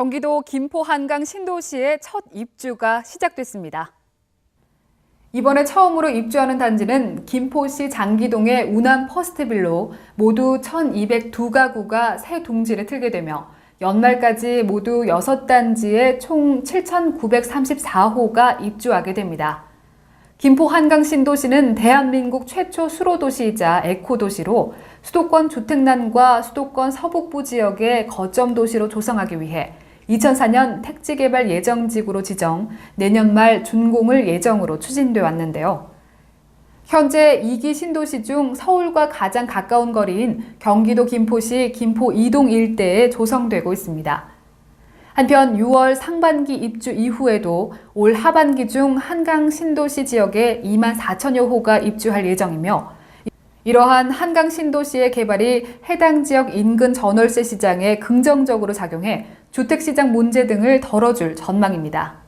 경기도 김포 한강 신도시의 첫 입주가 시작됐습니다. 이번에 처음으로 입주하는 단지는 김포시 장기동의 운암 퍼스트빌로 모두 1,202가구가 새 둥지를 틀게 되며 연말까지 모두 6단지에 총 7,934호가 입주하게 됩니다. 김포 한강 신도시는 대한민국 최초 수로도시이자 에코도시로 수도권 주택난과 수도권 서북부 지역의 거점 도시로 조성하기 위해 2004년 택지개발 예정지구로 지정, 내년 말 준공을 예정으로 추진돼 왔는데요. 현재 2기 신도시 중 서울과 가장 가까운 거리인 경기도 김포시 김포 이동 일대에 조성되고 있습니다. 한편 6월 상반기 입주 이후에도 올 하반기 중 한강 신도시 지역에 2만 4천여 호가 입주할 예정이며 이러한 한강 신도시의 개발이 해당 지역 인근 전월세 시장에 긍정적으로 작용해 주택시장 문제 등을 덜어줄 전망입니다.